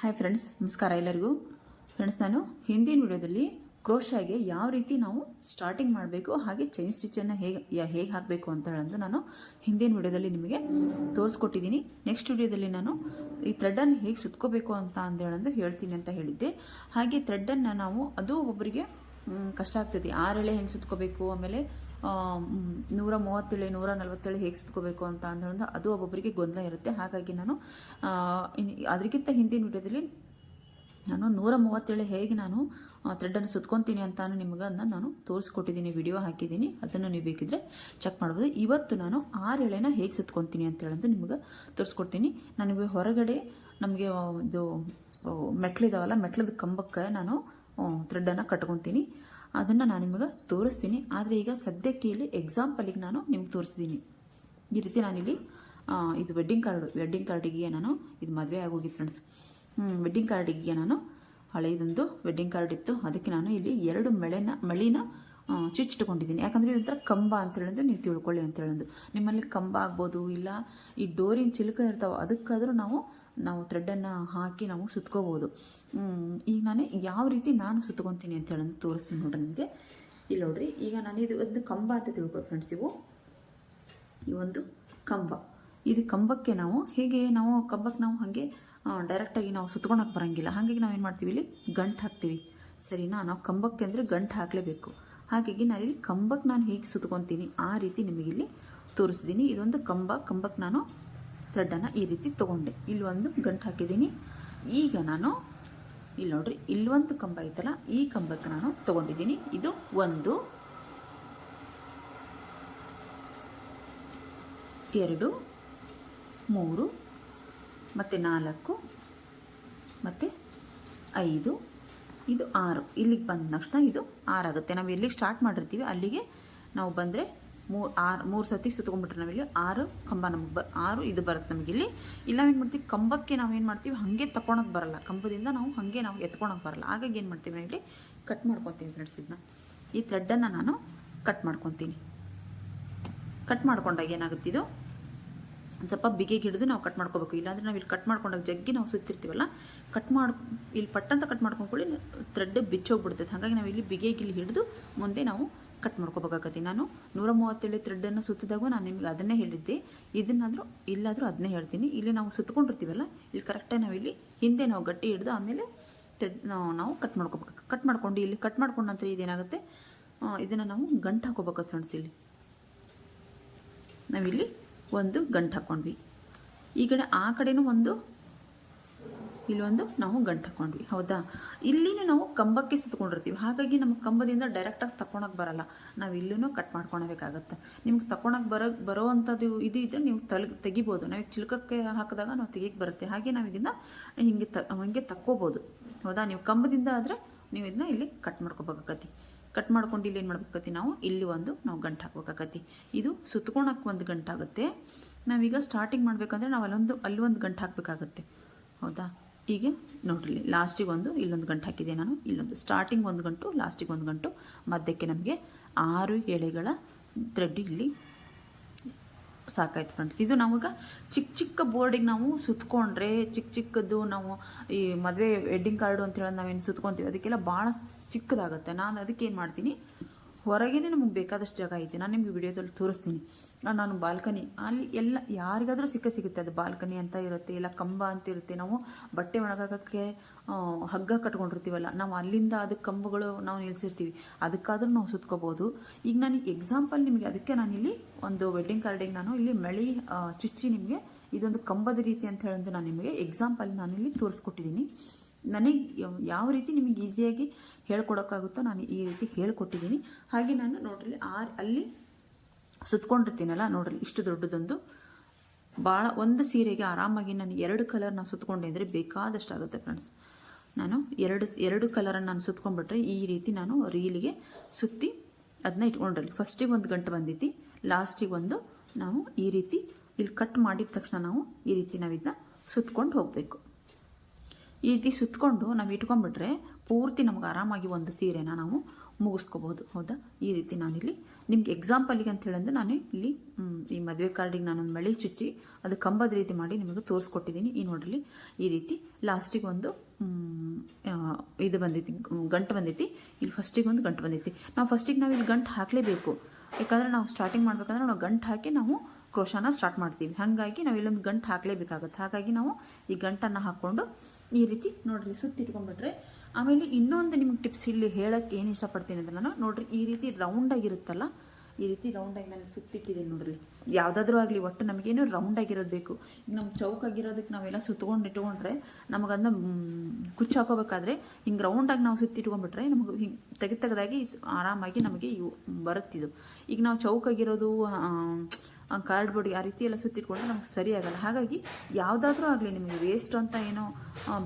Hi friends ನಮಸ್ಕಾರ ಎಲ್ಲರಿಗೂ. Friends ನಾನು ಹಿಂದಿನ ವಿಡಿಯೋದಲ್ಲಿ ಕ್ರೋಶಾಗೆ ಯಾವ ರೀತಿ ನಾವು ಸ್ಟಾರ್ಟಿಂಗ್ ಮಾಡಬೇಕು, ಹಾಗೆ ಚೈನ್ ಸ್ಟಿಚನ್ನು ಹೇಗೆ ಹೇಗೆ ಹಾಕಬೇಕು ಅಂತ ಹೇಳೋದು ನಾನು ಹಿಂದಿನ ವಿಡಿಯೋದಲ್ಲಿ ನಿಮಗೆ ತೋರಿಸ್ಕೊಟ್ಟಿದ್ದೀನಿ. ನೆಕ್ಸ್ಟ್ ವಿಡಿಯೋದಲ್ಲಿ ನಾನು ಈ ಥ್ರೆಡ್ಡನ್ನು ಹೇಗೆ ಸುತ್ಕೋಬೇಕು ಅಂತ ಅಂದೇಳಂದು ಹೇಳ್ತೀನಿ ಅಂತ ಹೇಳಿದ್ದೆ. ಹಾಗೆ ಥ್ರೆಡ್ಡನ್ನು ನಾವು, ಅದು ಒಬ್ಬರಿಗೆ ಕಷ್ಟ ಆಗ್ತೈತಿ ಆರೆಳೆ ಹೆಂಗೆ ಸುತ್ಕೋಬೇಕು? ಆಮೇಲೆ ನೂರ ಮೂವತ್ತೇಳೆ, ನೂರ ನಲ್ವತ್ತೇಳೆ ಹೇಗೆ ಸುತ್ಕೋಬೇಕು ಅಂತ ಅಂದ್ರೆ ಅದು ಒಬ್ಬೊಬ್ಬರಿಗೆ ಗೊಂದಲ ಇರುತ್ತೆ. ಹಾಗಾಗಿ ನಾನು ಅದಕ್ಕಿಂತ ಹಿಂದಿನ ವಿಡಿಯೋದಲ್ಲಿ ನಾನು ನೂರ ಮೂವತ್ತೇಳು ಹೇಗೆ ನಾನು ಥ್ರೆಡ್ಡನ್ನು ಸುತ್ಕೊತೀನಿ ಅಂತ ನಿಮಗೆ ಅದನ್ನ ನಾನು ತೋರಿಸ್ಕೊಟ್ಟಿದ್ದೀನಿ, ವಿಡಿಯೋ ಹಾಕಿದ್ದೀನಿ. ಅದನ್ನು ನೀವು ಬೇಕಿದ್ರೆ ಚೆಕ್ ಮಾಡ್ಬೋದು. ಇವತ್ತು ನಾನು ಆರು ಎಳೆನ ಹೇಗೆ ಸುತ್ಕೊತೀನಿ ಅಂತ ಹೇಳೋದು ನಿಮಗೆ ತೋರಿಸ್ಕೊಡ್ತೀನಿ. ನನಗೆ ಹೊರಗಡೆ ನಮಗೆ ಇದು ಮೆಟ್ಲಿದಾವಲ್ಲ, ಮೆಟ್ಲದ ಕಂಬಕ್ಕೆ ನಾನು ಥ್ರೆಡನ್ನು ಕಟ್ಕೊತೀನಿ. ಅದನ್ನು ನಾನು ನಿಮಗೆ ತೋರಿಸ್ತೀನಿ. ಆದರೆ ಈಗ ಸದ್ಯಕ್ಕೆ ಇಲ್ಲಿ ಎಕ್ಸಾಂಪಲಿಗೆ ನಾನು ನಿಮ್ಗೆ ತೋರಿಸಿದ್ದೀನಿ ಈ ರೀತಿ ನಾನಿಲ್ಲಿ ಇದು ವೆಡ್ಡಿಂಗ್ ಕಾರ್ಡ್ ವೆಡ್ಡಿಂಗ್ ಕಾರ್ಡಿಗೆ ನಾನು ಇದು ಮದುವೆ ಆಗೋಗಿ ಫ್ರೆಂಡ್ಸ್ ವೆಡ್ಡಿಂಗ್ ಕಾರ್ಡಿಗೆ ನಾನು ಹಳೆಯದೊಂದು ವೆಡ್ಡಿಂಗ್ ಕಾರ್ಡ್ ಇತ್ತು. ಅದಕ್ಕೆ ನಾನು ಇಲ್ಲಿ ಎರಡು ಮಳೆನ, ಮಳಿನ ಚುಚ್ಚಿಟ್ಕೊಂಡಿದ್ದೀನಿ ಯಾಕಂದರೆ ಇದೊಂಥರ ಕಂಬ ಅಂತ ಹೇಳಿದ್ರೆ ನೀವು ತಿಳ್ಕೊಳ್ಳಿ ಅಂತ ಹೇಳೋದು ನಿಮ್ಮಲ್ಲಿ ಕಂಬ ಆಗ್ಬೋದು, ಇಲ್ಲ ಈ ಡೋರಿನ ಚಿಲುಕ ಇರ್ತಾವೆ, ಅದಕ್ಕಾದರೂ ನಾವು ನಾವು ಥ್ರೆಡ್ಡನ್ನು ಹಾಕಿ ನಾವು ಸುತ್ಕೋಬೋದು. ಈಗ ನಾನು ಯಾವ ರೀತಿ ನಾನು ಸುತ್ಕೊತೀನಿ ಅಂತ ಹೇಳೋದು ತೋರಿಸ್ತೀನಿ ನೋಡ್ರಿ ನಿಮಗೆ. ಇಲ್ಲಿ ನೋಡ್ರಿ, ಈಗ ನಾನು ಇದು ಒಂದು ಕಂಬ ಅಂತ ತಿಳ್ಕೊ ಫ್ರೆಂಡ್ಸ್ ಇವು. ಈ ಒಂದು ಕಂಬ. ಇದು ಕಂಬಕ್ಕೆ ನಾವು ಹೇಗೆ ನಾವು ಕಂಬಕ್ಕೆ ನಾವು ಹಾಗೆ ಡೈರೆಕ್ಟಾಗಿ ನಾವು ಸುತ್ಕೊಳಕ್ಕೆ ಬರೋಂಗಿಲ್ಲ. ಹಾಗಾಗಿ ನಾವೇನು ಮಾಡ್ತೀವಿ ಇಲ್ಲಿ? ಗಂಟು ಹಾಕ್ತೀವಿ. ಸರಿನಾ? ನಾವು ಕಂಬಕ್ಕೆ ಅಂದರೆ ಗಂಟು ಹಾಕಲೇಬೇಕು. ಹಾಗಾಗಿ ನಾನು ಇಲ್ಲಿ ಕಂಬಕ್ಕೆ ನಾನು ಹೇಗೆ ಸುತ್ಕೊತೀನಿ ಆ ರೀತಿ ನಿಮಗಿಲ್ಲಿ ತೋರಿಸ್ತೀನಿ. ಇದೊಂದು ಕಂಬ. ಕಂಬಕ್ಕೆ ನಾನು ಥ್ರೆಡನ್ನು ಈ ರೀತಿ ತೊಗೊಂಡೆ. ಒಂದು ಗಂಟು ಹಾಕಿದ್ದೀನಿ. ಈಗ ನಾನು ಇಲ್ಲಿ ನೋಡ್ರಿ ಇಲ್ಲೊಂದು ಕಂಬ ಐತಲ್ಲ, ಈ ಕಂಬಕ್ಕೆ ನಾನು ತೊಗೊಂಡಿದ್ದೀನಿ. ಇದು ಒಂದು, ಎರಡು, ಮೂರು, ಮತ್ತು ನಾಲ್ಕು, ಮತ್ತು ಐದು, ಇದು ಆರು. ಇಲ್ಲಿಗೆ ಬಂದ ತಕ್ಷಣ ಇದು ಆರಾಗುತ್ತೆ. ನಾವು ಎಲ್ಲಿಗೆ ಸ್ಟಾರ್ಟ್ ಮಾಡಿರ್ತೀವಿ, ಅಲ್ಲಿಗೆ ನಾವು ಬಂದರೆ ಮೂರು ಆರು ಮೂರು ಸತಿ ಸುತ್ಕೊಂಡ್ಬಿಟ್ರೆ ನಾವಿಲ್ಲಿ. ಆರು ಕಂಬ ನಮಗೆ ಬ ಆರು ಇದು ಬರುತ್ತೆ ನಮಗಿಲ್ಲಿ ಇಲ್ಲ. ಏನು ಮಾಡ್ತೀವಿ? ಕಂಬಕ್ಕೆ ನಾವು ಏನು ಮಾಡ್ತೀವಿ? ಹಾಗೆ ತಗೊಳಕ್ಕೆ ಬರಲ್ಲ. ಕಂಬದಿಂದ ನಾವು ಹಾಗೆ ನಾವು ಎತ್ಕೊಳಕ್ಕೆ ಬರಲ್ಲ. ಹಾಗಾಗಿ ಏನು ಮಾಡ್ತೀವಿ ನಾವಿಲ್ಲಿ ಕಟ್ ಮಾಡ್ಕೊತೀನಿ ಫ್ರೆಂಡ್ಸ್ ಇದನ್ನ ಈ ಥ್ರೆಡ್ಡನ್ನು ನಾನು ಕಟ್ ಮಾಡ್ಕೊತೀನಿ. ಕಟ್ ಮಾಡ್ಕೊಂಡಾಗ ಏನಾಗುತ್ತೆ ಇದು? ಸ್ವಲ್ಪ ಬಿಗಿಗೆ ಹಿಡಿದು ನಾವು ಕಟ್ ಮಾಡ್ಕೋಬೇಕು. ಇಲ್ಲಾಂದರೆ ನಾವು ಇಲ್ಲಿ ಕಟ್ ಮಾಡ್ಕೊಂಡಾಗ ಜಗ್ಗಿ ನಾವು ಸುತ್ತಿರ್ತೀವಲ್ಲ? ಕಟ್ ಮಾಡಿ ಇಲ್ಲಿ ಪಟ್ಟಂತ ಕಟ್ ಮಾಡ್ಕೊಂಡ್ಕೊಳ್ಳಿ ಥ್ರೆಡ್ ಬಿಚ್ಚೋಗ್ಬಿಡ್ತೈತೆ. ಹಾಗಾಗಿ ನಾವು ಇಲ್ಲಿ ಬಿಗಿಗೆ ಇಲ್ಲಿ ಹಿಡಿದು ಮುಂದೆ ನಾವು ಕಟ್ ಮಾಡ್ಕೋಬೇಕಾಗತ್ತೆ. ನಾನು ನೂರ ಮೂವತ್ತೇಳು ಥ್ರೆಡ್ಡನ್ನು ಸುತ್ತಿದಾಗ ನಾನು ನಿಮ್ಗೆ ಅದನ್ನೇ ಹೇಳಿದ್ದೆ. ಇದನ್ನಾದರೂ ಇಲ್ಲಾದರೂ ಅದನ್ನೇ ಹೇಳ್ತೀನಿ. ಇಲ್ಲಿ ನಾವು ಸುತ್ಕೊಂಡಿರ್ತೀವಲ್ಲ, ಇಲ್ಲಿ ಕರೆಕ್ಟಾಗಿ ನಾವು ಇಲ್ಲಿ ಹಿಂದೆ ನಾವು ಗಟ್ಟಿ ಹಿಡಿದು ಆಮೇಲೆ ಥ್ರೆಡ್ ನಾವು ಕಟ್ ಮಾಡ್ಕೋಬೇಕು ಕಟ್ ಮಾಡ್ಕೊಂಡು ಇಲ್ಲಿ ಕಟ್ ಮಾಡ್ಕೊಂಡು ನಂತರ ಇದೇನಾಗುತ್ತೆ? ಇದನ್ನು ನಾವು ಗಂಟು ಹಾಕೋಬೇಕು ಫ್ರೆಂಡ್ಸ್ ಇಲ್ಲಿ. ನಾವಿಲ್ಲಿ ಒಂದು ಗಂಟು ಹಾಕ್ಕೊಂಡ್ವಿ. ಈ ಕಡೆ ಆ ಕಡೆನೂ ಒಂದು ಇಲ್ಲೊಂದು ನಾವು ಗಂಟು ಹಾಕೊಂಡ್ವಿ. ಹೌದಾ? ಇಲ್ಲಿನೂ ನಾವು ಕಂಬಕ್ಕೆ ಸುತ್ಕೊಂಡಿರ್ತೀವಿ ಹಾಗಾಗಿ ನಮ್ಮ ಕಂಬದಿಂದ ಡೈರೆಕ್ಟಾಗಿ ತಕೊಳಕ್ಕೆ ಬರಲ್ಲ. ನಾವು ಇಲ್ಲೂ ಕಟ್ ಮಾಡ್ಕೊಳ್ಬೇಕಾಗತ್ತೆ ನಿಮ್ಗೆ ತಗೊಳಕ್ಕೆ ಬರೋ ಬರೋ ಅಂಥದ್ದು ಇದು ಇದ್ದರೆ ನೀವು ತಲೆ, ತೆಗಿಬೋದು. ನಾವು ಚಿಲ್ಕಕ್ಕೆ ಹಾಕಿದಾಗ ನಾವು ತೆಗಿಯಕ್ಕೆ ಬರುತ್ತೆ. ಹಾಗೆ ನಾವು ಇದನ್ನು ಹಿಂಗೆ ತ, ಹಿಂಗೆ ತಕ್ಕೋಬೋದು. ಹೌದಾ? ನೀವು ಕಂಬದಿಂದ ಆದರೆ ನೀವು ಇದನ್ನ ಇಲ್ಲಿ ಕಟ್ ಮಾಡ್ಕೋಬೇಕಾಗತ್ತೆ. ಕಟ್ ಮಾಡ್ಕೊಂಡು ಇಲ್ಲಿ ಏನು ಮಾಡ್ಬೇಕಾಗತ್ತೆ? ನಾವು ಇಲ್ಲಿ ಒಂದು ನಾವು ಗಂಟು ಹಾಕ್ಬೇಕಾಗತ್ತೆ. ಇದು ಸುತ್ಕೊಳಕ್ಕೆ ಒಂದು ಗಂಟಾಗುತ್ತೆ. ನಾವೀಗ ಸ್ಟಾರ್ಟಿಂಗ್ ಮಾಡಬೇಕಂದ್ರೆ ನಾವು ಅಲ್ಲೊಂದು ಅಲ್ಲಿ ಒಂದು ಗಂಟು ಹಾಕಬೇಕಾಗತ್ತೆ. ಹೌದಾ? ಈಗ ನೋಡ್ರಿ, ಲಾಸ್ಟಿಗೆ ಒಂದು ಇಲ್ಲೊಂದು ಗಂಟು ಹಾಕಿದೆ ನಾನು. ಇಲ್ಲೊಂದು ಸ್ಟಾರ್ಟಿಂಗ್ ಒಂದು ಗಂಟು, ಲಾಸ್ಟಿಗೆ ಒಂದು ಗಂಟು. ಮಧ್ಯಕ್ಕೆ ನಮಗೆ ಆರು ಎಳೆಗಳ ಥ್ರೆಡ್ ಇಲ್ಲಿ ಸಾಕಾಯ್ತು ಫ್ರೆಂಡ್ಸ್ ಇದು ನಮಗೆ ಚಿಕ್ಕ ಚಿಕ್ಕ ಬೋರ್ಡಿಗೆ ನಾವು ಸುತ್ಕೊಂಡ್ರೆ, ಚಿಕ್ಕ ಚಿಕ್ಕದ್ದು ನಾವು ಈ ಮದುವೆ ವೆಡ್ಡಿಂಗ್ ಕಾರ್ಡು ಅಂತ ಹೇಳೋದು ನಾವೇನು ಸುತ್ಕೊತೀವಿ, ಅದಕ್ಕೆಲ್ಲ ಭಾಳ ಚಿಕ್ಕದಾಗುತ್ತೆ. ನಾನು ಅದಕ್ಕೆ ಏನು ಮಾಡ್ತೀನಿ ಹೊರಗೇನೆ ನಮಗೆ ಬೇಕಾದಷ್ಟು ಜಾಗ ಐತೆ. ನಾನು ನಿಮಗೆ ವಿಡಿಯೋದಲ್ಲಿ ತೋರಿಸ್ತೀನಿ. ನಾನು ಬಾಲ್ಕನಿ, ಅಲ್ಲಿ ಎಲ್ಲ, ಯಾರಿಗಾದರೂ ಸಿಕ್ಕ ಸಿಗುತ್ತೆ. ಅದು ಬಾಲ್ಕನಿ ಅಂತ ಇರುತ್ತೆ, ಇಲ್ಲ ಕಂಬ ಅಂತ ಇರುತ್ತೆ. ನಾವು ಬಟ್ಟೆ ಒಣಗಾಕಕ್ಕೆ ಹಗ್ಗ ಕಟ್ಕೊಂಡಿರ್ತೀವಲ್ಲ, ನಾವು ಅಲ್ಲಿಂದ ಅದು ಕಂಬಗಳು ನಾವು ನಿಲ್ಲಿಸಿರ್ತೀವಿ ಅದಕ್ಕಾದ್ರೂ ನಾವು ಸುತ್ಕೋಬೋದು. ಈಗ ನಾನು ಎಕ್ಸಾಂಪಲ್ ನಿಮಗೆ, ಅದಕ್ಕೆ ನಾನಿಲ್ಲಿ ಒಂದು ವೆಡ್ಡಿಂಗ್ ಕಾರ್ಡಿಗೆ ನಾನು ಇಲ್ಲಿ ಮಳಿ ಚುಚ್ಚಿ ನಿಮಗೆ ಇದೊಂದು ಕಂಬದ ರೀತಿ ಅಂತ ಹೇಳಿದ್ರೆ ನಾನು ನಿಮಗೆ ಎಕ್ಸಾಂಪಲ್ ನಾನಿಲ್ಲಿ ತೋರಿಸ್ಕೊಟ್ಟಿದ್ದೀನಿ ನನಗೆ ಯಾವ ರೀತಿ ನಿಮಗೆ ಈಸಿಯಾಗಿ ಹೇಳ್ಕೊಡೋಕ್ಕಾಗುತ್ತೋ ನಾನು ಈ ರೀತಿ ಹೇಳ್ಕೊಟ್ಟಿದ್ದೀನಿ. ಹಾಗೆ ನಾನು ನೋಡ್ರಿ ಆ ಅಲ್ಲಿ ಸುತ್ಕೊಂಡಿರ್ತೀನಲ್ಲ, ನೋಡ್ರಿ ಇಷ್ಟು ದೊಡ್ಡದೊಂದು. ಭಾಳ ಒಂದು ಸೀರೆಗೆ ಆರಾಮಾಗಿ ನಾನು ಎರಡು ಕಲರ್ ಸುತ್ಕೊಂಡೆ ಅಂದರೆ ಬೇಕಾದಷ್ಟು ಆಗುತ್ತೆ ಫ್ರೆಂಡ್ಸ್ ನಾನು ಎರಡು ಎರಡು ಕಲರನ್ನು ನಾನು ಸುತ್ಕೊಂಡ್ಬಿಟ್ರೆ ಈ ರೀತಿ ನಾನು ರೀಲಿಗೆ ಸುತ್ತಿ ಅದನ್ನ ಇಟ್ಕೊಂಡ್ರಲ್ಲಿ. ಫಸ್ಟಿಗೆ ಒಂದು ಗಂಟೆ ಬಂದೈತಿ ಲಾಸ್ಟಿಗೆ ಒಂದು ನಾವು ಈ ರೀತಿ ಇಲ್ಲಿ ಕಟ್ ಮಾಡಿದ ತಕ್ಷಣ ನಾವು ಈ ರೀತಿ ನಾವು ಇದನ್ನ ಸುತ್ಕೊಂಡು ಹೋಗಬೇಕು. ಈ ರೀತಿ ಸುತ್ಕೊಂಡು ನಾವು ಇಟ್ಕೊಂಡ್ಬಿಟ್ರೆ ಪೂರ್ತಿ ನಮ್ಗೆ ಆರಾಮಾಗಿ ಒಂದು ಸೀರೆನ ನಾವು ಮುಗಿಸ್ಕೋಬಹುದು. ಹೌದಾ? ಈ ರೀತಿ ನಾನಿಲ್ಲಿ ನಿಮ್ಗೆ ಎಕ್ಸಾಂಪಲಿಗೆ ಅಂತ ಹೇಳಂದ್ರೆ ನಾನು ಇಲ್ಲಿ ಈ ಮದುವೆ ಕಾರ್ಡಿಗೆ ನಾನೊಂದು ಮಳೆ ಚುಚ್ಚಿ ಅದು ಕಂಬದ ರೀತಿ ಮಾಡಿ ನಿಮಗೆ ತೋರಿಸ್ಕೊಟ್ಟಿದ್ದೀನಿ ಈ ನೋಡ್ರಿ ಈ ರೀತಿ ಲಾಸ್ಟಿಗೆ ಒಂದು ಇದು ಬಂದೈತಿ, ಗಂಟು ಬಂದೈತಿ. ಇಲ್ಲಿ ಫಸ್ಟಿಗೆ ಒಂದು ಗಂಟು ಬಂದೈತಿ. ನಾವು ಫಸ್ಟಿಗೆ ನಾವು ಇಲ್ಲಿ ಗಂಟು ಹಾಕಲೇಬೇಕು. ಯಾಕಂದರೆ ನಾವು ಸ್ಟಾರ್ಟಿಂಗ್ ಮಾಡಬೇಕಂದ್ರೆ ನಾವು ಗಂಟು ಹಾಕಿ ನಾವು ಕ್ರೋಶಾನ ಸ್ಟಾರ್ಟ್ ಮಾಡ್ತೀವಿ. ಹಾಗಾಗಿ ನಾವು ಇಲ್ಲೊಂದು ಗಂಟು ಹಾಕಲೇಬೇಕಾಗುತ್ತೆ. ಹಾಗಾಗಿ ನಾವು ಈ ಗಂಟನ್ನು ಹಾಕ್ಕೊಂಡು ಈ ರೀತಿ ನೋಡ್ರಿ ಸುತ್ತಿಟ್ಕೊಂಡ್ಬಿಟ್ರೆ ಆಮೇಲೆ ಇನ್ನೊಂದು ನಿಮ್ಗೆ ಟಿಪ್ಸ್ ಇಲ್ಲಿ ಹೇಳೋಕ್ಕೆ ಏನು ಇಷ್ಟಪಡ್ತೀನಿ ಅಂತ ನಾನು, ನೋಡಿರಿ, ಈ ರೀತಿ ರೌಂಡಾಗಿರುತ್ತಲ್ಲ ಈ ರೀತಿ ರೌಂಡಾಗಿ ನಾನು ಸುತ್ತಿಟ್ಟಿದ್ದೀನಿ ನೋಡ್ರಿ. ಯಾವುದಾದ್ರೂ ಆಗಲಿ, ಒಟ್ಟು ನಮಗೇನು ರೌಂಡಾಗಿರೋದು ಬೇಕು. ಈಗ ನಮ್ಮ ಚೌಕಾಗಿರೋದಕ್ಕೆ ನಾವೆಲ್ಲ ಸುತ್ಕೊಂಡು ಇಟ್ಕೊಂಡ್ರೆ, ನಮಗಂದ ಕುಚ್ಚು ಹಾಕೋಬೇಕಾದ್ರೆ ಹಿಂಗೆ ರೌಂಡಾಗಿ ನಾವು ಸುತ್ತಿಟ್ಕೊಂಡ್ಬಿಟ್ರೆ ನಮಗೆ ಹಿಂಗೆ ತೆಗೆದು ತೆಗೆದಾಗಿ ಆರಾಮಾಗಿ ನಮಗೆ ಇವು ಬರುತ್ತಿದ್ದು ಈಗ ನಾವು ಚೌಕಾಗಿರೋದು ಕಾರ್ಡ್ ಬೋರ್ಡ್ ಆ ರೀತಿ ಎಲ್ಲ ಸುತ್ತಿಟ್ಕೊಂಡ್ರೆ ನಮ್ಗೆ ಸರಿಯಾಗಲ್ಲ. ಹಾಗಾಗಿ ಯಾವುದಾದ್ರೂ ಆಗಲಿ ನಿಮಗೆ ವೇಸ್ಟ್ ಅಂತ ಏನೋ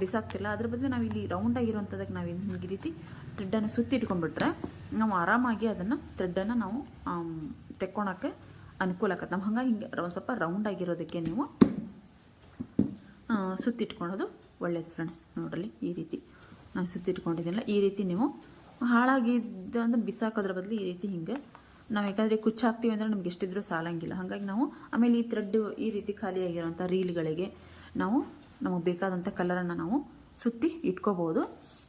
ಬಿಸಾಕ್ತಿಲ್ಲ. ಅದ್ರ ಬದಲು ನಾವು ಇಲ್ಲಿ ರೌಂಡ್ ಆಗಿರೋಂಥದ್ದಕ್ಕೆ ನಾವು ಈ ರೀತಿ ಥ್ರೆಡ್ಡನ್ನು ಸುತ್ತಿಟ್ಕೊಂಡ್ಬಿಟ್ರೆ ನಾವು ಆರಾಮಾಗಿ ಅದನ್ನು ಥ್ರೆಡ್ಡನ್ನು ನಾವು ತೆಕ್ಕೊಳಕ್ಕೆ ಅನುಕೂಲ ಆಗತ್ತೆ. ನಮ್ಮ ಹಂಗೆ ಹಿಂಗೆ ಒಂದು ಸ್ವಲ್ಪ ರೌಂಡ್ ಆಗಿರೋದಕ್ಕೆ ನೀವು ಸುತ್ತಿಟ್ಕೊಳೋದು ಒಳ್ಳೇದು ಫ್ರೆಂಡ್ಸ್ ನೋಡ್ರಲ್ಲಿ ಈ ರೀತಿ ನಾನು ಸುತ್ತಿಟ್ಕೊಂಡಿದ್ದೀನಲ್ಲ, ಈ ರೀತಿ ನೀವು ಹಾಳಾಗಿದ್ದ ಅಂದ್ರೆ ಬಿಸಾಕೋದ್ರ ಬದಲು ಈ ರೀತಿ ಹಿಂಗೆ ನಾವು ಯಾಕಂದರೆ ಕುಚ್ಚು ಹಾಕ್ತೀವಿ ಅಂದರೆ ನಮ್ಗೆ ಎಷ್ಟಿದ್ರೂ ಸಾಲಂಗಿಲ್ಲ. ಹಾಗಾಗಿ ನಾವು ಆಮೇಲೆ ಈ ಥ್ರೆಡ್ ಈ ರೀತಿ ಖಾಲಿಯಾಗಿರೋಂಥ ರೀಲ್ಗಳಿಗೆ ನಾವು ನಮಗೆ ಬೇಕಾದಂಥ ಕಲರನ್ನು ನಾವು ಸುತ್ತಿ ಇಟ್ಕೋಬೋದು.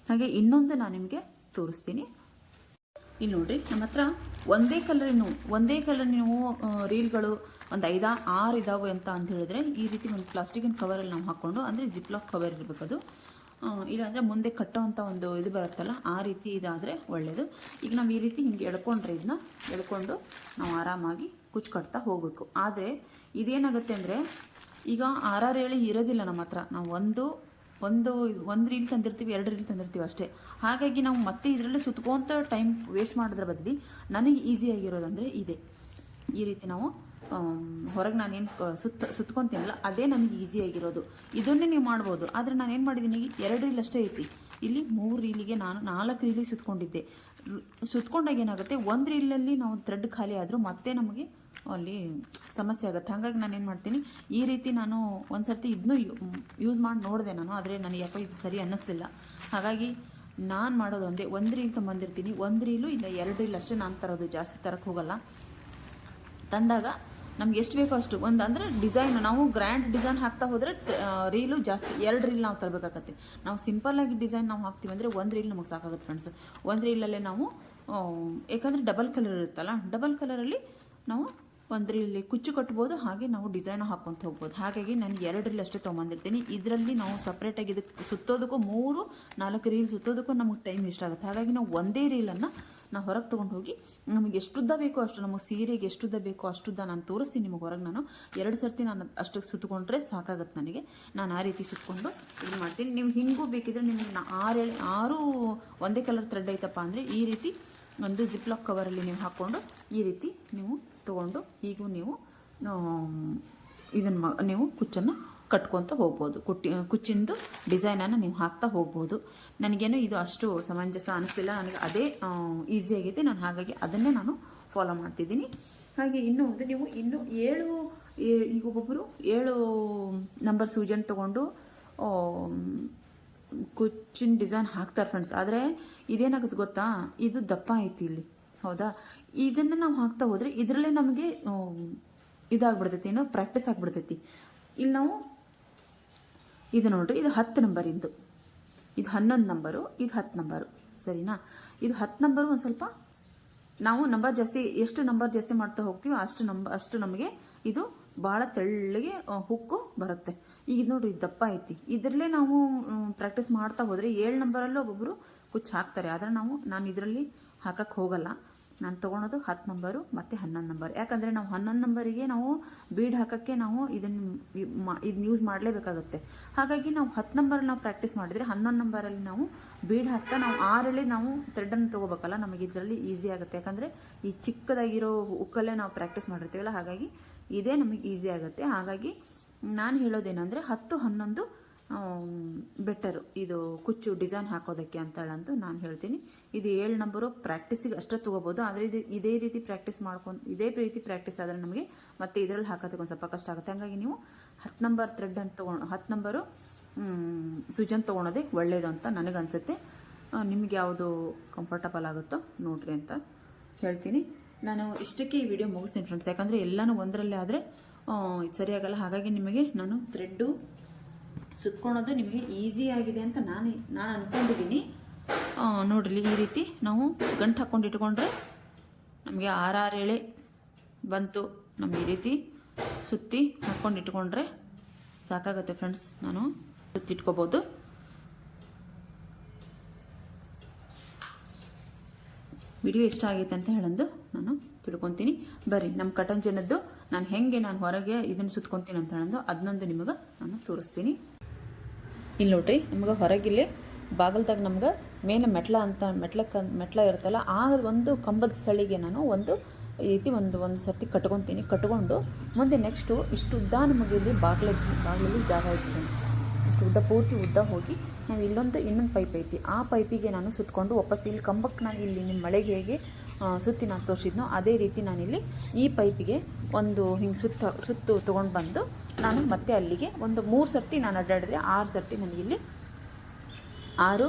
ಹಾಗೆ ಇನ್ನೊಂದು ನಾನು ನಿಮಗೆ ತೋರಿಸ್ತೀನಿ. ಇಲ್ಲಿ ನೋಡಿರಿ, ನಮ್ಮ ಹತ್ರ ಒಂದೇ ಕಲರಿನೂ ಒಂದೇ ಕಲರಿನೂ ರೀಲ್ಗಳು ಒಂದು ಐದ, ಆರು ಇದಾವೆ ಅಂತ ಅಂತ ಹೇಳಿದ್ರೆ ಈ ರೀತಿ ಒಂದು ಪ್ಲಾಸ್ಟಿಕಿನ ಕವರಲ್ಲಿ ನಾವು ಹಾಕ್ಕೊಂಡು ಅಂದರೆ ಜಿಪ್ಲಾಕ್ ಕವರ್ ಇರಬೇಕದು. ಇಲ್ಲಾಂದರೆ ಮುಂದೆ ಕಟ್ಟೋವಂಥ ಒಂದು ಇದು ಬರುತ್ತಲ್ಲ, ಆ ರೀತಿ ಇದಾದರೆ ಒಳ್ಳೆಯದು ಈಗ ನಾವು ಈ ರೀತಿ ಹಿಂಗೆ ಎಳ್ಕೊಂಡ್ರೆ ಇದನ್ನ ಎಳ್ಕೊಂಡು ನಾವು ಆರಾಮಾಗಿ ಕುಚ್ಚು ಕಟ್ತಾ ಹೋಗಬೇಕು. ಆದರೆ ಇದೇನಾಗುತ್ತೆ ಅಂದರೆ, ಈಗ ಆರಾರು ಹೇಳಿ ಇರೋದಿಲ್ಲ ನಮ್ಮ ಹತ್ರ. ನಾವು ಒಂದು ಒಂದು ಒಂದು ರೀಲ್ ತಂದಿರ್ತೀವಿ, ಎರಡು ರೀಲ್ ತಂದಿರ್ತೀವಿ ಅಷ್ಟೇ. ಹಾಗಾಗಿ ನಾವು ಮತ್ತೆ ಇದರಲ್ಲಿ ಸುತ್ಕೊಂತ ಟೈಮ್ ವೇಸ್ಟ್ ಮಾಡೋದ್ರ ಬದಲಿ ನನಗೆ ಈಸಿ ಆಗಿರೋದಂದರೆ ಇದೆ. ಈ ರೀತಿ ನಾವು ಹೊರಗೆ ನಾನೇನು ಸುತ್ತ, ಸುತ್ಕೊತೀನಲ್ಲ, ಅದೇ ನನಗೆ ಈಸಿ ಆಗಿರೋದು. ಇದನ್ನೇ ನೀವು ಮಾಡ್ಬೋದು. ಆದರೆ ನಾನು ಏನು ಮಾಡಿದ್ದೀನಿ ಎರಡು ರೀಲ್ ಅಷ್ಟೇ ಐತಿ. ಇಲ್ಲಿ ಮೂರು ರೀಲಿಗೆ ನಾನು ನಾಲ್ಕು ರೀಲಿಗೆ ಸುತ್ಕೊಂಡಿದ್ದೆ. ಸುತ್ಕೊಂಡಾಗ ಏನಾಗುತ್ತೆ, ಒಂದು ರೀಲಲ್ಲಿ ನಾವು ಥ್ರೆಡ್ ಖಾಲಿ ಆದರೂ ಮತ್ತೆ ನಮಗೆ ಅಲ್ಲಿ ಸಮಸ್ಯೆ ಆಗುತ್ತೆ. ಹಾಗಾಗಿ ನಾನು ಏನು ಮಾಡ್ತೀನಿ, ಈ ರೀತಿ ನಾನು ಒಂದು ಸರ್ತಿ ಇದನ್ನೂ ಯೂಸ್ ಮಾಡಿ ನೋಡಿದೆ ನಾನು, ಆದರೆ ನನಗೆ ಯಾಕೋ ಇದು ಸರಿ ಅನ್ನಿಸ್ಲಿಲ್ಲ. ಹಾಗಾಗಿ ನಾನು ಮಾಡೋದು ಒಂದೇ. ಒಂದು ರೀಲ್ ತೊಂಬಂದಿರ್ತೀನಿ ಒಂದು ರೀಲು ಇಲ್ಲ, ಎರಡು ರೀಲ್ ಅಷ್ಟೇ ನಾನು ತರೋದು. ಜಾಸ್ತಿ ತರಕ್ಕೆ ಹೋಗಲ್ಲ. ತಂದಾಗ ನಮ್ಗೆ ಎಷ್ಟು ಬೇಕೋ ಅಷ್ಟು. ಒಂದು ಅಂದರೆ ಡಿಸೈನ್ ನಾವು ಗ್ರ್ಯಾಂಡ್ ಡಿಸೈನ್ ಹಾಕ್ತಾ ಹೋದರೆ ರೀಲು ಜಾಸ್ತಿ, ಎರಡು ರೀಲ್ ನಾವು ತರಬೇಕಾಗತ್ತೆ. ನಾವು ಸಿಂಪಲ್ಲಾಗಿ ಡಿಸೈನ್ ನಾವು ಹಾಕ್ತೀವಿ ಅಂದರೆ ಒಂದು ರೀಲ್ ನಮಗೆ ಸಾಕಾಗುತ್ತೆ ಫ್ರೆಂಡ್ಸ್ ಒಂದು ರೀಲಲ್ಲೇ ನಾವು ಯಾಕಂದರೆ ಡಬಲ್ ಕಲರ್ ಇರುತ್ತಲ್ಲ ಡಬಲ್ ಕಲರಲ್ಲಿ ನಾವು ಒಂದು ರೀಲಿ ಕುಚ್ಚು ಕಟ್ಬೋದು, ಹಾಗೆ ನಾವು ಡಿಸೈನ್ ಹಾಕ್ಕೊಂತ ಹೋಗ್ಬೋದು. ಹಾಗಾಗಿ ನಾನು ಎರಡು ರೀಲ್ ಅಷ್ಟೇ ತೊಗೊಂಬಂದಿರ್ತೀನಿ. ಇದರಲ್ಲಿ ನಾವು ಸಪ್ರೇಟಾಗಿ ಇದಕ್ಕೆ ಸುತ್ತೋದಕ್ಕೂ ಮೂರು, ನಾಲ್ಕು ರೀಲ್ ಸುತ್ತೋದಕ್ಕೂ ನಮಗೆ ಟೈಮ್ ಇಷ್ಟ ಆಗುತ್ತೆ. ಹಾಗಾಗಿ ನಾವು ಒಂದೇ ರೀಲನ್ನು ನಾವು ಹೊರಗೆ ತೊಗೊಂಡು ಹೋಗಿ, ನಮಗೆ ಎಷ್ಟುದ್ದ ಬೇಕೋ ಅಷ್ಟು, ನಮಗೆ ಸೀರೆಗೆ ಎಷ್ಟುದ್ದ ಬೇಕೋ ಅಷ್ಟುದ್ದ ನಾನು ತೋರಿಸ್ತೀನಿ ನಿಮಗೆ ಹೊರಗೆ ನಾನು. ಎರಡು ಸರ್ತಿ ನಾನು ಅಷ್ಟಕ್ಕೆ ಸುತ್ತಕೊಂಡ್ರೆ ಸಾಕಾಗುತ್ತೆ ನನಗೆ. ನಾನು ಆ ರೀತಿ ಸುತ್ತಕೊಂಡು ಇದು ಮಾಡ್ತೀನಿ. ನೀವು ಹಿಂಗೂ ಬೇಕಿದ್ರೆ ನಿಮಗೆ ನಾ ಆರು ಆರು ಒಂದೇ ಕಲರ್ ಥ್ರೆಡ್ ಐತಪ್ಪ ಅಂದರೆ ಈ ರೀತಿ ಒಂದು ಜಿಪ್ಲಾಕ್ ಕವರಲ್ಲಿ ನೀವು ಹಾಕ್ಕೊಂಡು ಈ ರೀತಿ ನೀವು ತೊಗೊಂಡು ಹೀಗೂ ನೀವು ಇದನ್ನು ನೀವು ಕುಚ್ಚನ್ನು ಕಟ್ಕೊತ ಹೋಗ್ಬೋದು. ಕುಟ್ಟಿ, ಕುಚ್ಚಿಂದು ಡಿಸೈನನ್ನು ನೀವು ಹಾಕ್ತಾ ಹೋಗ್ಬೋದು. ನನಗೇನು ಇದು ಅಷ್ಟು ಸಮಂಜಸ ಅನಿಸ್ತಿಲ್ಲ. ನನಗೆ ಅದೇ ಈಸಿ ಆಗೈತೆ. ನಾನು ಹಾಗಾಗಿ ಅದನ್ನೇ ನಾನು ಫಾಲೋ ಮಾಡ್ತಿದ್ದೀನಿ. ಹಾಗೆ ಇನ್ನೂ ಒಂದು ನೀವು ಇನ್ನೂ ಏಳು ಈಗ ಒಬ್ಬೊಬ್ಬರು ಏಳು ನಂಬರ್ ಸೂಜನ್ ತೊಗೊಂಡು ಕುಚ್ಚಿನ ಡಿಸೈನ್ ಹಾಕ್ತಾರೆ ಫ್ರೆಂಡ್ಸ್ ಆದರೆ ಇದೇನಾಗುತ್ತೆ ಗೊತ್ತಾ? ಇದು ದಪ್ಪ ಐತಿ ಇಲ್ಲಿ. ಹೌದಾ? ಇದನ್ನು ನಾವು ಹಾಕ್ತಾ ಹೋದರೆ ಇದರಲ್ಲೇ ನಮಗೆ ಇದಾಗ್ಬಿಡ್ತೈತಿ, ಏನೋ ಪ್ರಾಕ್ಟೀಸ್ ಆಗಿಬಿಡ್ತೈತಿ. ಇಲ್ಲಿ ನಾವು ಇದು ನೋಡ್ರಿ, ಇದು ಹತ್ತು ನಂಬರಿಂದು. ಇದು ಹನ್ನೊಂದು ನಂಬರು, ಇದು ಹತ್ತು ನಂಬರು. ಸರಿನಾ? ಇದು ಹತ್ತು ನಂಬರು ಒಂದು ಸ್ವಲ್ಪ, ನಾವು ನಂಬರ್ ಜಾಸ್ತಿ, ಎಷ್ಟು ನಂಬರ್ ಜಾಸ್ತಿ ಮಾಡ್ತಾ ಹೋಗ್ತೀವೋ ಅಷ್ಟು ನಂಬ, ಅಷ್ಟು ನಮಗೆ ಇದು ಭಾಳ ತೆಳ್ಳಗೆ ಹುಕ್ಕು ಬರುತ್ತೆ. ಈಗ ಇದು ನೋಡ್ರಿ, ದಪ್ಪ ಐತಿ. ಇದರಲ್ಲೇ ನಾವು ಪ್ರಾಕ್ಟೀಸ್ ಮಾಡ್ತಾ ಹೋದರೆ ಏಳು ನಂಬರಲ್ಲೂ ಒಬ್ಬೊಬ್ಬರು ಕುಚ್ಚು ಹಾಕ್ತಾರೆ. ಆದರೆ ನಾವು, ನಾನು ಇದರಲ್ಲಿ ಹಾಕಕ್ಕೆ ಹೋಗಲ್ಲ. ನಾನು ತೊಗೊಳೋದು ಹತ್ತು ನಂಬರು ಮತ್ತು ಹನ್ನೊಂದು ನಂಬರ್. ಯಾಕಂದರೆ ನಾವು ಹನ್ನೊಂದು ನಂಬರಿಗೆ ನಾವು ಬೀಡ್ ಹಾಕೋಕ್ಕೆ ನಾವು ಇದನ್ನು ಇದನ್ನ ಯೂಸ್ ಮಾಡಲೇಬೇಕಾಗುತ್ತೆ. ಹಾಗಾಗಿ ನಾವು ಹತ್ತು ನಂಬರಲ್ಲಿ ನಾವು ಪ್ರಾಕ್ಟೀಸ್ ಮಾಡಿದರೆ ಹನ್ನೊಂದು ನಂಬರಲ್ಲಿ ನಾವು ಬೀಡ್ ಹಾಕ್ತಾ ನಾವು ಆರಲ್ಲಿ ನಾವು ಥ್ರೆಡನ್ನು ತೊಗೋಬೇಕಲ್ಲ, ನಮಗೆ ಇದರಲ್ಲಿ ಈಸಿ ಆಗುತ್ತೆ. ಯಾಕಂದರೆ ಈ ಚಿಕ್ಕದಾಗಿರೋ ಉಕ್ಕಲ್ಲೇ ನಾವು ಪ್ರಾಕ್ಟೀಸ್ ಮಾಡಿರ್ತೀವಲ್ಲ, ಹಾಗಾಗಿ ಇದೇ ನಮಗೆ ಈಸಿ ಆಗುತ್ತೆ. ಹಾಗಾಗಿ ನಾನು ಹೇಳೋದೇನೆಂದರೆ ಹತ್ತು ಹನ್ನೊಂದು ಬೆಟರು. ಇದು ಕುಚ್ಚು ಡಿಸೈನ್ ಹಾಕೋದಕ್ಕೆ ಅಂತೇಳಂತೂ ನಾನು ಹೇಳ್ತೀನಿ. ಇದು ಏಳು ನಂಬರು ಪ್ರಾಕ್ಟೀಸಿಗೆ ಅಷ್ಟೇ ತೊಗೋಬೋದು. ಆದರೆ ಇದು ಇದೇ ರೀತಿ ಪ್ರಾಕ್ಟೀಸ್ ಮಾಡ್ಕೊಂಡು, ಇದೇ ರೀತಿ ಪ್ರಾಕ್ಟೀಸ್ ಆದರೆ ನಮಗೆ ಮತ್ತೆ ಇದರಲ್ಲಿ ಹಾಕೋದಕ್ಕೆ ಒಂದು ಸ್ವಲ್ಪ ಕಷ್ಟ ಆಗುತ್ತೆ. ಹಾಗಾಗಿ ನೀವು ಹತ್ತು ನಂಬರ್ ಥ್ರೆಡ್ ಅಂತ ತೊಗೊಂಡು ಹತ್ತು ನಂಬರು ಸುಜನ್ ತೊಗೊಳೋದೇ ಒಳ್ಳೆಯದು ಅಂತ ನನಗನ್ಸುತ್ತೆ ನಿಮ್ಗೆ ಯಾವುದು ಕಂಫರ್ಟಬಲ್ ಆಗುತ್ತೋ ನೋಡ್ರಿ ಅಂತ ಹೇಳ್ತೀನಿ. ನಾನು ಇಷ್ಟಕ್ಕೆ ಈ ವಿಡಿಯೋ ಮುಗಿಸ್ತೀನಿ ಫ್ರೆಂಡ್ಸ್ ಯಾಕಂದರೆ ಎಲ್ಲನೂ ಒಂದರಲ್ಲೇ ಆದರೆ ಇದು ಸರಿಯಾಗಲ್ಲ. ಹಾಗಾಗಿ ನಿಮಗೆ ನಾನು ಥ್ರೆಡ್ಡು ಸುತ್ಕೊಳೋದು ನಿಮಗೆ ಈಸಿ ಆಗಿದೆ ಅಂತ ನಾನು ನಾನು ಅಂದ್ಕೊಂಡಿದ್ದೀನಿ ನೋಡ್ರಿ, ಈ ರೀತಿ ನಾವು ಗಂಟು ಹಾಕ್ಕೊಂಡು ಇಟ್ಕೊಂಡ್ರೆ ನಮಗೆ ಆರಾರು ಎಳೆ ಬಂತು. ನಮ್ಗೆ ಈ ರೀತಿ ಸುತ್ತಿ ಹಾಕ್ಕೊಂಡು ಇಟ್ಕೊಂಡ್ರೆ ಸಾಕಾಗುತ್ತೆ ಫ್ರೆಂಡ್ಸ್ ನಾನು ಸುತ್ತಿಟ್ಕೋಬೋದು. ವಿಡಿಯೋ ಇಷ್ಟ ಆಗೈತೆ ಅಂತ ಹೇಳಂದು ನಾನು ತಿಳ್ಕೊತೀನಿ. ಬರ್ರಿ ನಮ್ಮ ಕಟಂಜನದ್ದು. ನಾನು ಹೆಂಗೆ ನಾನು ಹೊರಗೆ ಇದನ್ನು ಸುತ್ಕೊತೀನಿ ಅಂತ ಹೇಳಂದು ಅದನ್ನೊಂದು ನಿಮಗೆ ನಾನು ತೋರಿಸ್ತೀನಿ. ಇಲ್ಲಿ ನೋಡ್ರಿ, ನಮ್ಗೆ ಹೊರಗಿಲ್ಲಿ ಬಾಗಲ್ದಾಗ ನಮ್ಗೆ ಮೇನ್ ಮೆಟ್ಲ ಅಂತ, ಮೆಟ್ಲಕ್ಕೆ, ಮೆಟ್ಲ ಇರುತ್ತಲ್ಲ, ಆ ಒಂದು ಕಂಬದ ಸಳಿಗೆ ನಾನು ಒಂದು ಈ ರೀತಿ ಒಂದು ಒಂದು ಸರ್ತಿ ಕಟ್ಕೊತೀನಿ. ಕಟ್ಕೊಂಡು ಮುಂದೆ ನೆಕ್ಸ್ಟು ಇಷ್ಟು ಉದ್ದ ನಮಗೆ ಇಲ್ಲಿ ಬಾಗಿಲ, ಬಾಗಿಲಲ್ಲಿ ಜಾಗ ಐತಿ ಇಷ್ಟು ಉದ್ದ, ಪೂರ್ತಿ ಉದ್ದ ಹೋಗಿ ನಾವು ಇಲ್ಲೊಂದು ಇನ್ನೊಂದು ಪೈಪ್ ಐತಿ. ಆ ಪೈಪಿಗೆ ನಾನು ಸುತ್ತಕೊಂಡು ವಾಪಸ್ ಇಲ್ಲಿ ಕಂಬಕ್ಕೆ ನಾನು ಇಲ್ಲಿ ನಿಮ್ಮ ಮಳೆಗೆ ಹೇಗೆ ಸುತ್ತಿ ನಾನು ತೋರಿಸಿದ್ನೋ, ಅದೇ ರೀತಿ ನಾನಿಲ್ಲಿ ಈ ಪೈಪಿಗೆ ಒಂದು ಹಿಂಗೆ ಸುತ್ತ, ಸುತ್ತು ತೊಗೊಂಡು ಬಂದು ನಾನು ಮತ್ತೆ ಅಲ್ಲಿಗೆ ಒಂದು ಮೂರು ಸರ್ತಿ ನಾನು ಅಡ್ಡಾಡಿದ್ರೆ ಆರು ಸರ್ತಿ ನನಗಿಲ್ಲಿ ಆರು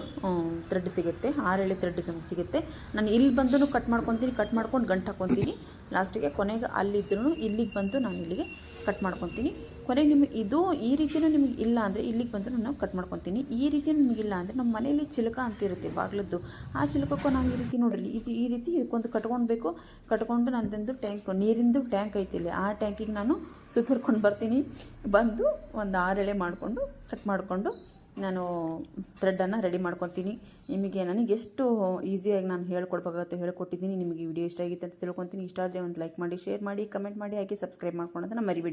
ಥ್ರೆಡ್ ಸಿಗುತ್ತೆ. ಆರು ಎಳೆ ಥ್ರೆಡ್ ಸಿಗುತ್ತೆ. ನಾನು ಇಲ್ಲಿ ಬಂದು ಕಟ್ ಮಾಡ್ಕೊತೀನಿ ಕಟ್ ಮಾಡ್ಕೊಂಡು ಗಂಟು ಹಾಕ್ಕೊತೀನಿ ಲಾಸ್ಟಿಗೆ ಕೊನೆಗೆ ಅಲ್ಲಿದ್ರೂ ಇಲ್ಲಿಗೆ ಬಂದು ನಾನು ಇಲ್ಲಿಗೆ ಕಟ್ ಮಾಡ್ಕೊತೀನಿ. ಕೊನೆಗೆ ನಿಮಗೆ ಇದು ಈ ರೀತಿಯೂ ನಿಮಗೆ ಇಲ್ಲ ಅಂದರೆ ಇಲ್ಲಿಗೆ ಬಂದು ನಾನು ಕಟ್ ಮಾಡ್ಕೊತೀನಿ. ಈ ರೀತಿ ನಿಮಗಿಲ್ಲ ಅಂದರೆ ನಮ್ಮ ಮನೆಯಲ್ಲಿ ಚಿಲಕ ಅಂತ ಇರುತ್ತೆ ಬಾಗ್ಲದ್ದು. ಆ ಚಿಲಕಕ್ಕೂ ನಾವು ಈ ರೀತಿ ನೋಡಿರಿ ಇದು ಈ ರೀತಿ ಇದಕ್ಕೊಂದು ಕಟ್ಕೊಳ್ಬೇಕು ಕಟ್ಕೊಂಡು ನಂದೊಂದು ಟ್ಯಾಂಕ್ ನೀರಿಂದು ಟ್ಯಾಂಕ್ ಐತಿ ಇಲ್ಲಿ. ಆ ಟ್ಯಾಂಕಿಗೆ ನಾನು ಸುತ್ತರ್ಕೊಂಡು ಬರ್ತೀನಿ. ಬಂದು ಒಂದು ಆರೆಳೆ ಮಾಡಿಕೊಂಡು ಕಟ್ ಮಾಡಿಕೊಂಡು ನಾನು ಥ್ರೆಡ್ಡನ್ನು ರೆಡಿ ಮಾಡ್ಕೊತೀನಿ. ನಿಮಗೆ ನನಗೆ ಎಷ್ಟು ಈಸಿಯಾಗಿ ನಾನು ಹೇಳ್ಕೊಡ್ಬೇಕಾಗತ್ತೆ ಹೇಳ್ಕೊಟ್ಟಿದ್ದೀನಿ. ನಿಮಗೆ ವಿಡಿಯೋ ಇಷ್ಟ ಆಗಿತ್ತು ಅಂತ ತಿಳ್ಕೊತೀನಿ. ಇಷ್ಟ ಆದರೆ ಒಂದು ಲೈಕ್ ಮಾಡಿ ಶೇರ್ ಮಾಡಿ ಕಮೆಂಟ್ ಮಾಡಿ, ಹಾಗೆ ಸಬ್ಸ್ಕ್ರೈಬ್ ಮಾಡ್ಕೊಳೋದನ್ನ ಮರಿಬೇಡಿ.